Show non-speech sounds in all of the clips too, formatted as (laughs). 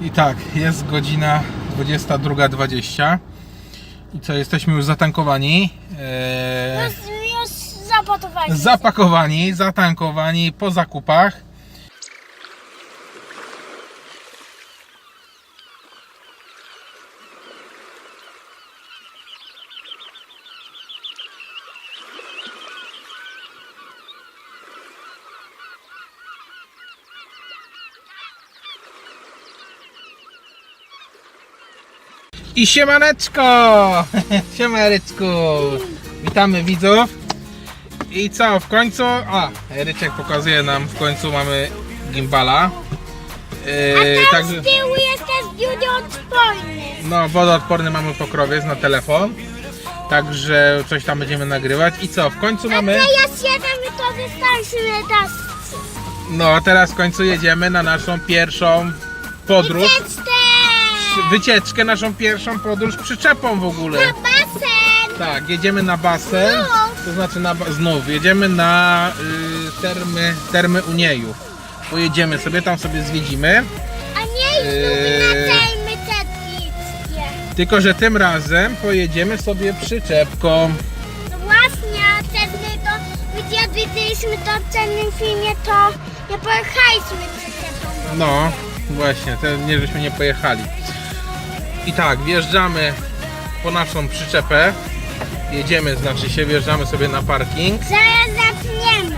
I tak, jest godzina 22.20 i co, jesteśmy już zatankowani, e, Już, już zapakowali. zapakowani, zatankowani po zakupach. I siemaneczko! (laughs) Siemaneczku! Witamy widzów. I co, w końcu... A, Ryczek pokazuje nam, w końcu mamy gimbala. Yy, Tam także, z tyłu jest też odporny. no, wodoodporny mamy pokrowiec na telefon. Także coś tam będziemy nagrywać. I co, w końcu mamy... Teraz jeden to wystarczy teraz. No, teraz w końcu jedziemy na naszą pierwszą podróż. Wycieczkę! Wycieczkę, naszą pierwszą podróż przyczepą w ogóle. Na basen! Tak, jedziemy na basen, Znów. to znaczy na, ba- znów, jedziemy na y, termy, termy Uniejów. Pojedziemy sobie, tam sobie zwiedzimy, A nie Eee. znów na tej mytetnictwie. tylko że tym razem pojedziemy sobie przyczepką. No właśnie, a wtedy to gdzie widzieliśmy to w cennym filmie, to nie pojechaliśmy przyczepą. No, właśnie, to nie żeśmy nie pojechali. I tak, wjeżdżamy po naszą przyczepę, jedziemy, znaczy się, wjeżdżamy sobie na parking. Zaraz zaczniemy.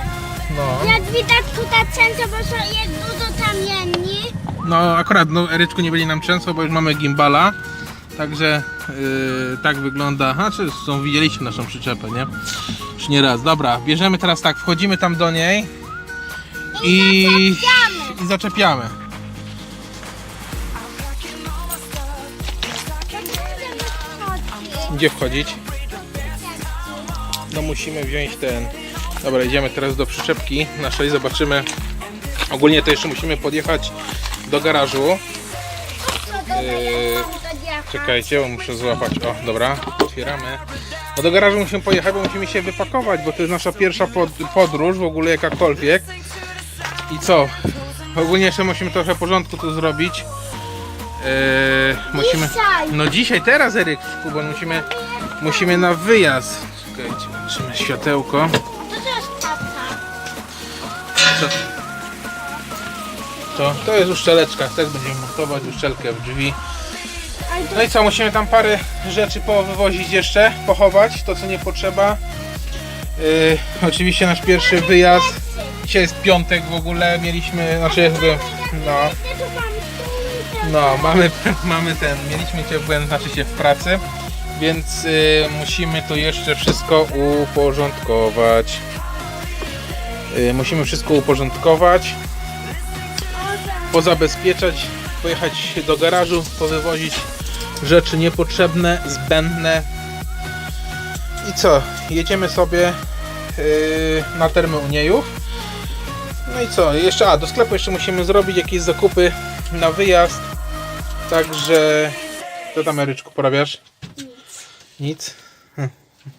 No, Jak widać tutaj często, bo są jest dużo kamieni. no akurat, no Eryczku nie byli nam często, bo już mamy gimbala. Także yy, tak wygląda. Znaczy, są, widzieliście naszą przyczepę, nie? Już nie raz. Dobra, bierzemy teraz tak, wchodzimy tam do niej i, zaczepiamy. i zaczepiamy. Gdzie wchodzić? No musimy wziąć ten. Dobra, idziemy teraz do przyczepki naszej, zobaczymy. Ogólnie to jeszcze musimy podjechać do garażu. Yy, Czekajcie, bo muszę złapać. O, dobra, otwieramy. No do garażu musimy pojechać, bo musimy się wypakować, bo to jest nasza pierwsza pod, podróż, w ogóle jakakolwiek. I co? Ogólnie jeszcze musimy trochę porządku tu zrobić. Yy, musimy. Dzisiaj. No dzisiaj, teraz Eryczku, bo musimy, musimy na wyjazd. Czekajcie, włączymy światełko. To też tata. Co? To, to jest uszczeleczka, tak będziemy montować uszczelkę w drzwi. No i co, musimy tam parę rzeczy powywozić jeszcze, pochować, to co nie potrzeba. Yy, oczywiście nasz pierwszy wyjazd. Dzisiaj jest piątek w ogóle, mieliśmy, znaczy jakby, no, no mamy, (laughs) mamy ten, mieliśmy cię, znaczy się w pracy, więc yy, musimy to jeszcze wszystko uporządkować. Yy, musimy wszystko uporządkować, pozabezpieczać, pojechać do garażu, powywozić rzeczy niepotrzebne, zbędne. I co? Jedziemy sobie yy, na termy Uniejów. No i co? Jeszcze, a do sklepu jeszcze musimy zrobić jakieś zakupy na wyjazd. Także co tam Eryczku porabiasz? Nic. Hm,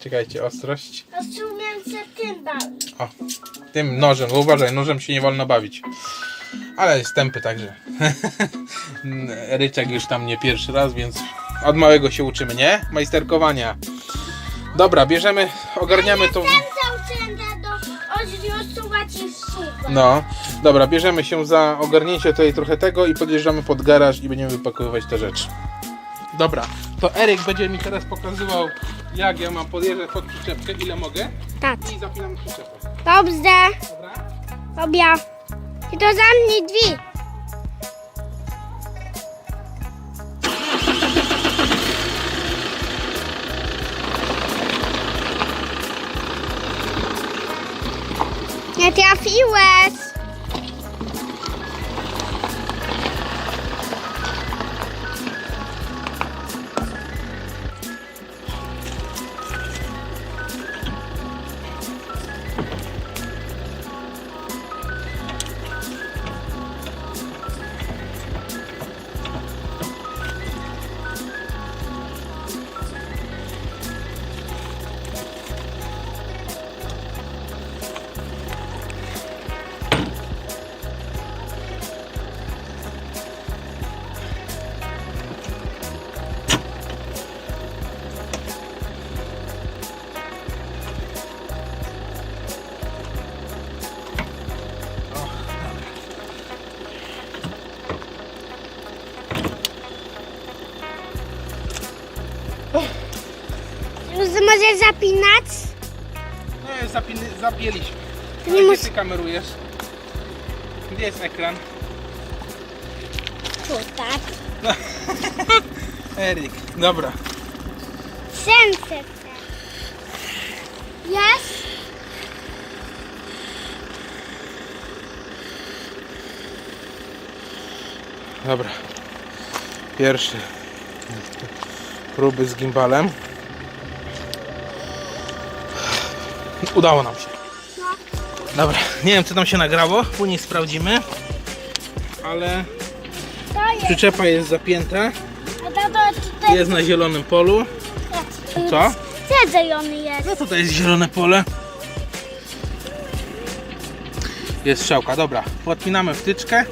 Czekajcie, ostrość. Rozumiem się tym bawić. O, tym nożem, bo uważaj, nożem się nie wolno bawić. Ale jest tępy także. (laughs) Ryczek już tam nie pierwszy raz, więc od małego się uczymy, nie? Majsterkowania. Dobra, bierzemy, ogarniamy to. Ten zaczęta do odrzucować i. No, dobra, bierzemy się za ogarnięcie tutaj trochę tego i podjeżdżamy pod garaż i będziemy wypakowywać te rzeczy. Dobra, to Eryk będzie mi teraz pokazywał, jak ja mam podjeżdżać pod przyczepkę, ile mogę Tak. i zapinam przyczepę. Dobrze. Dobra? Robię. I to zamknij drzwi. Nie trafiłeś. Może zapinać? Nie, zapin, zapięliśmy. Nie gdzie mus- ty kamerujesz? Gdzie jest ekran? Tutaj. (laughs) Erik. Dobra. Sensor. Jest? Dobra. Pierwszy. Próby z gimbalem. Udało nam się. No. Dobra. Nie wiem, co tam się nagrało. Później sprawdzimy. Ale To jest. przyczepa jest zapięta. A to, to tutaj Jest na zielonym polu. Co? Zedzony jest. No tutaj jest zielone pole. Jest strzałka. Dobra. Podpinamy wtyczkę.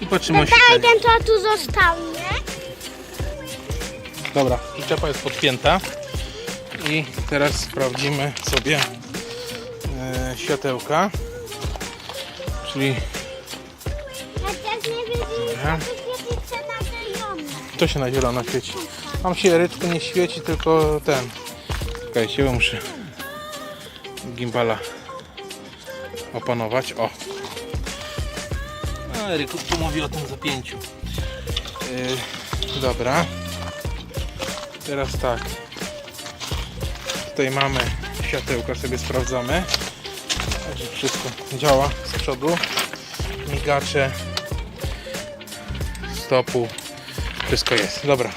I patrzymy Tutaj osikanie. ten to tu został, nie? Dobra, przyczepa jest podpięta i teraz sprawdzimy sobie e, światełka, czyli Ja też nie wiem, Dobra. to się na zielono świeci. Tam się ryczko nie świeci, tylko ten. Czekajcie, bo muszę gimbala opanować. O! A Eryk tu mówi o tym zapięciu. Yy, dobra. Teraz tak. Tutaj mamy światełka, sobie sprawdzamy. Także wszystko działa z przodu. Migacze. Stopu. Wszystko jest. Dobra.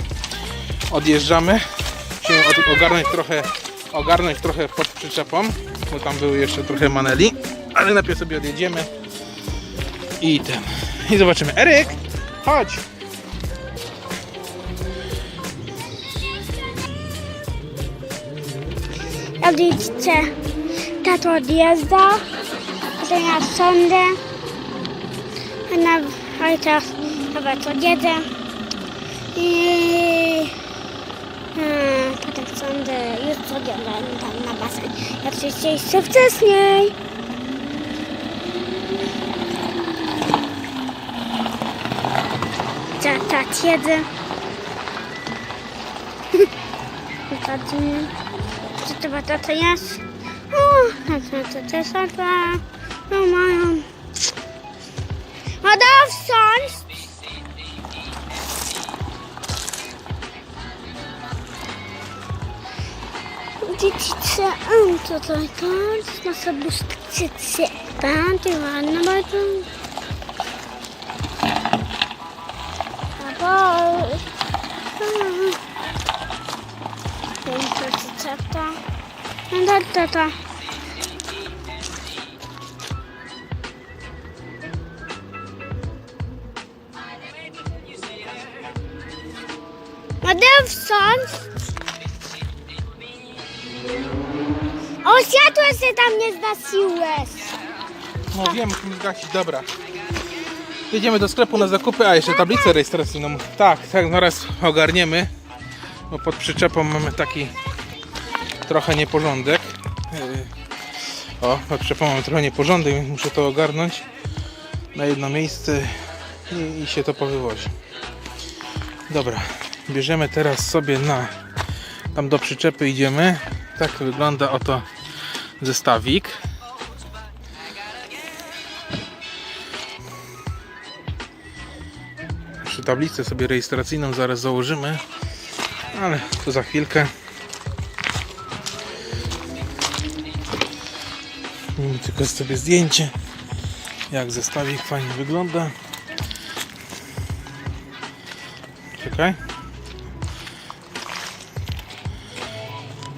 Odjeżdżamy. Musimy ogarnąć trochę, ogarnąć trochę pod przyczepą, bo tam były jeszcze trochę maneli. Ale najpierw sobie odjedziemy. I ten. I zobaczymy. Eryk! Chodź! Odjedźcie. Tato odjeżdża. Potem ja sądzę. Na ale teraz chyba co jedę. I a, potem sądzę, już podjadę tam na basen. Ja oczywiście jeszcze wcześniej. Tak, tak, jedę. Zobaczymy. Co to chyba to, to jest? O, to, to, to też chyba. No mają. Hodowcąc! Widzicie, um, tutaj to, No to, to, to. Hodowcąc! O, światło się tam nie zgasiłeś. No wiem, musimy zgasić. Dobra. Jedziemy do sklepu na zakupy, a jeszcze tablicę rejestracyjną. Tak, tak, zaraz ogarniemy. Bo pod przyczepą mamy taki trochę nieporządek. O, mamy trochę nieporządek, więc muszę to ogarnąć na jedno miejsce i, i się to powywozi. Dobra, bierzemy teraz sobie na tam do przyczepy idziemy. Tak wygląda oto zestawik. Jeszcze tablicę sobie rejestracyjną zaraz założymy, ale to za chwilkę. Zrobimy tylko sobie zdjęcie, jak zestawik fajnie wygląda. Czekaj.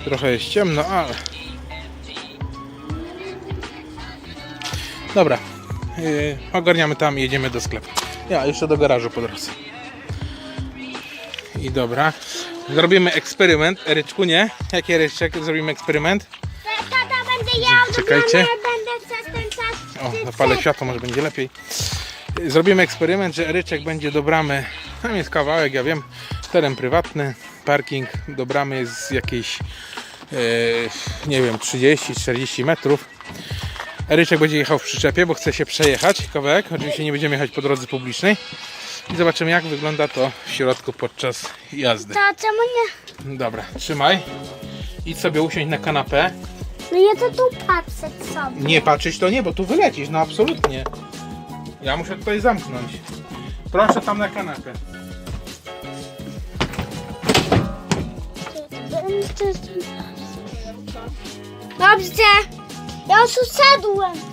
Trochę jest ciemno, ale... Dobra, yy, ogarniamy tam i jedziemy do sklepu. Ja jeszcze do garażu po drodze. I dobra. Zrobimy eksperyment. Eryczku, nie? Jaki Eryczek? Zrobimy eksperyment. Tata będę ja Czekajcie. Napalę światło, może będzie lepiej. Zrobimy eksperyment, że Eryczek będzie do bramy. Tam jest kawałek, ja wiem. Teren prywatny, parking do bramy jest jakieś e, nie wiem, 30-40 metrów. Eryczek będzie jechał w przyczepie, bo chce się przejechać kawałek. Oczywiście nie będziemy jechać po drodze publicznej. I zobaczymy jak wygląda to w środku podczas jazdy. To czemu nie? Dobra, trzymaj. idź sobie usiąść na kanapę. No ja to tu patrzę sobie. Nie patrzeć to nie, bo tu wylecisz, no absolutnie. Ja muszę tutaj zamknąć. Proszę tam na kanapę. Dobrze. Ja już usiadłem.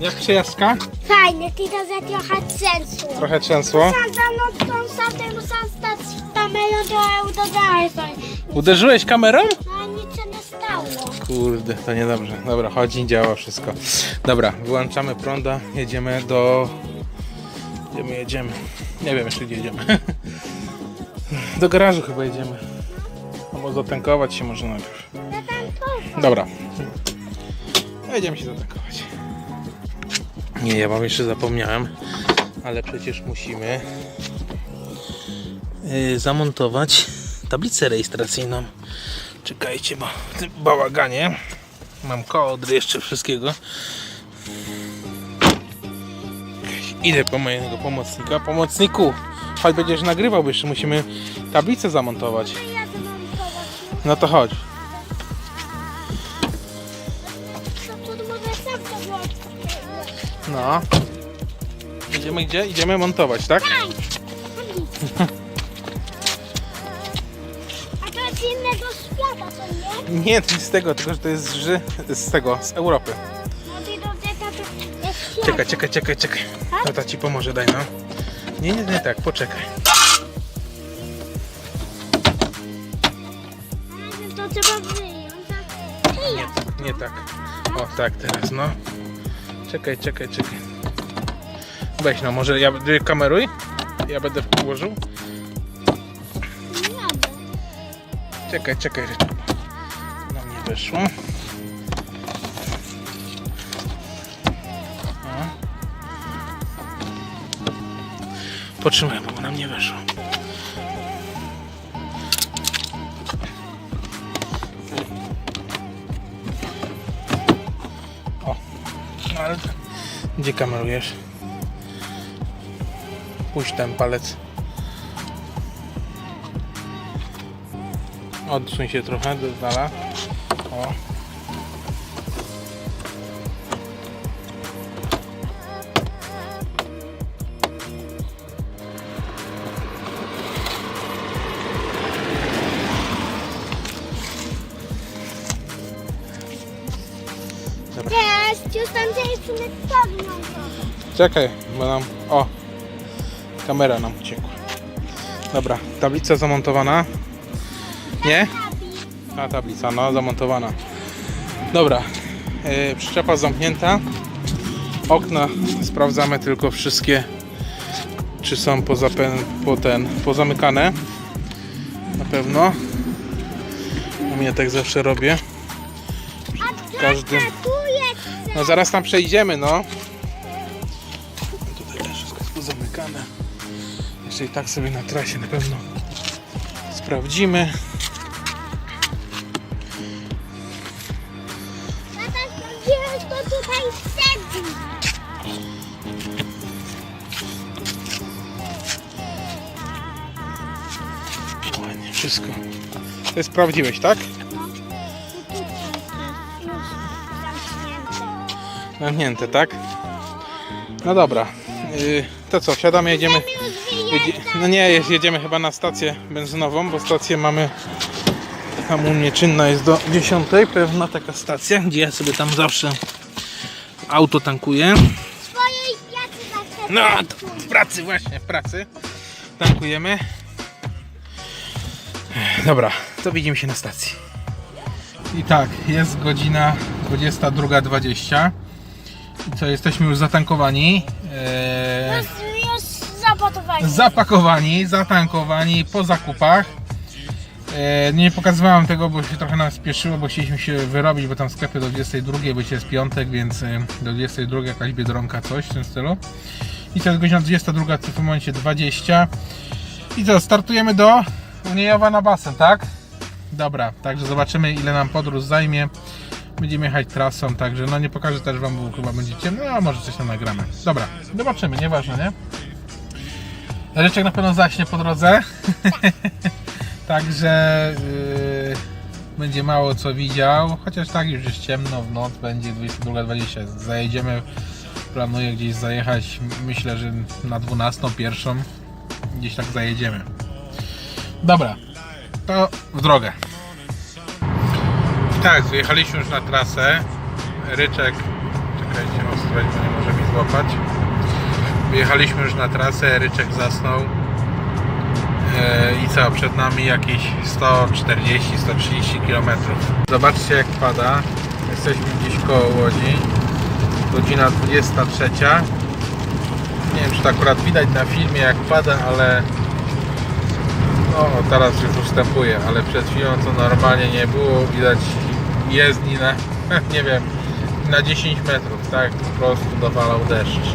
Jak przejażdżka? Fajnie, ty to za trochę trzęsło. Trochę trzęsło. Sam za nocą muszę stać z kamerą do dalej. Uderzyłeś kamerą? A nic się nie stało. Kurde, to niedobrze. Dobra, chodzi, działa wszystko. Dobra, wyłączamy prąda, jedziemy do... Gdzie my jedziemy? Nie wiem jeszcze gdzie jedziemy. (laughs) Do garażu chyba jedziemy. Albo zatankować się może najpierw. Ja tam to. Dobra. Jedziemy się zatankować. Nie, ja wam jeszcze zapomniałem, ale przecież musimy yy, zamontować tablicę rejestracyjną. Czekajcie, bo w tym bałaganie mam kołdry jeszcze wszystkiego. Idę po mojego pomocnika. Pomocniku, chodź będziesz nagrywał, bo jeszcze musimy tablicę zamontować. No to chodź. No. Idziemy gdzie? Idziemy montować, tak? Daj! A to jest innego świata, to nie? Nie, to jest z tego, tylko że to jest z, z tego, z Europy. No ty do dziecka to jest świat. Czekaj, czekaj, czekaj, czekaj. Tata ci pomoże, daj no. Nie, nie, nie tak, poczekaj. Ale to trzeba Wyjąć. Nie tak. O, tak teraz, no. Czekaj, czekaj, czekaj. Weź no, może ja kameruj? Ja będę włożył. Nie. Czekaj, czekaj. Na mnie weszło. O. Potrzymaj, bo na mnie weszło. Gdzie kamerujesz? Puść ten palec. Odsuń się trochę do dala. Tam zajęliśmy pewną Czekaj, bo nam. O! Kamera nam uciekła. Dobra, tablica zamontowana. Nie? A tablica, no zamontowana. Dobra, yy, przyczepa zamknięta. Okna sprawdzamy tylko wszystkie, czy są poza, po ten, pozamykane. pewno. U mnie tak zawsze robię. A Każdy- tata, tu No zaraz tam przejdziemy, no. Tutaj też wszystko jest pozamykane. Jeszcze i tak sobie na trasie na pewno sprawdzimy. To? Ładnie, wszystko. To sprawdziłeś, tak? Zamknięte, tak? No dobra. Yy, to co, wsiadamy, jedziemy. Jedzie, no nie, jest- jedziemy chyba na stację benzynową, bo stację mamy tam u mnie czynna jest do 10, pewna taka stacja, gdzie ja sobie tam zawsze auto tankuję. No, to w pracy właśnie, w pracy tankujemy. Dobra, to widzimy się na stacji. I tak, jest godzina 22.20. Co, jesteśmy już zatankowani. Eee, Już, już zapakowani, zatankowani po zakupach. E, nie pokazywałem tego, bo się trochę nam spieszyło, bo chcieliśmy się wyrobić, bo tam w sklepie do 22, bo dzisiaj jest piątek, więc e, do 22 jakaś biedronka, coś w tym stylu. I to jest godzina 22, w tym momencie 20. I co, startujemy do Uniejowa na basen, tak? Dobra, także zobaczymy ile nam podróż zajmie. Będziemy jechać trasą, także no nie pokażę też wam, bo chyba będziecie, no a może coś tam nagramy. Dobra, zobaczymy, nieważne, nie? Ryczek na pewno zaśnie po drodze. (laughs) Także yy, będzie mało co widział. Chociaż tak już jest ciemno w noc, będzie 22.20. Zajedziemy. Planuję gdzieś zajechać. Myślę, że na 12, pierwszą. Gdzieś tak zajedziemy. Dobra, to w drogę. Tak, wyjechaliśmy już na trasę. Ryczek, czekajcie, ostrość, bo nie może mi złapać. Wyjechaliśmy już na trasę, Ryczek zasnął. E, I co, przed nami jakieś 140-130 km. Zobaczcie jak pada. Jesteśmy gdzieś koło Łodzi. Godzina 23. Nie wiem czy to akurat widać na filmie jak pada, ale no teraz już ustępuje, ale przed chwilą to normalnie nie było. Widać jezdni na, (laughs) nie wiem, na 10 metrów, tak? Po prostu dowalał deszcz.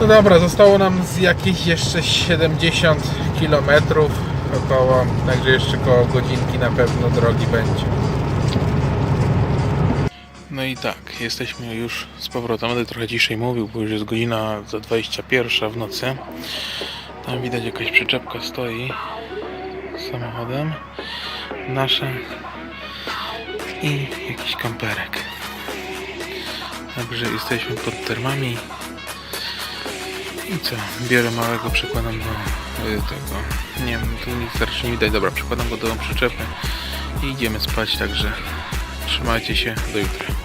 No dobra, zostało nam z jakieś jeszcze 70 km około, także jeszcze koło godzinki na pewno drogi będzie. No i tak, jesteśmy już z powrotem. Będę trochę ciszej mówił, bo już jest godzina za 21 w nocy. Tam widać jakaś przyczepka stoi samochodem. Nasze i jakiś kamperek. Także jesteśmy pod termami. I co? Biorę małego, przekładam do y, tego. Nie wiem, tu nic raczej nie widać. Dobra, przekładam go do przyczepy i idziemy spać, także trzymajcie się, do jutra.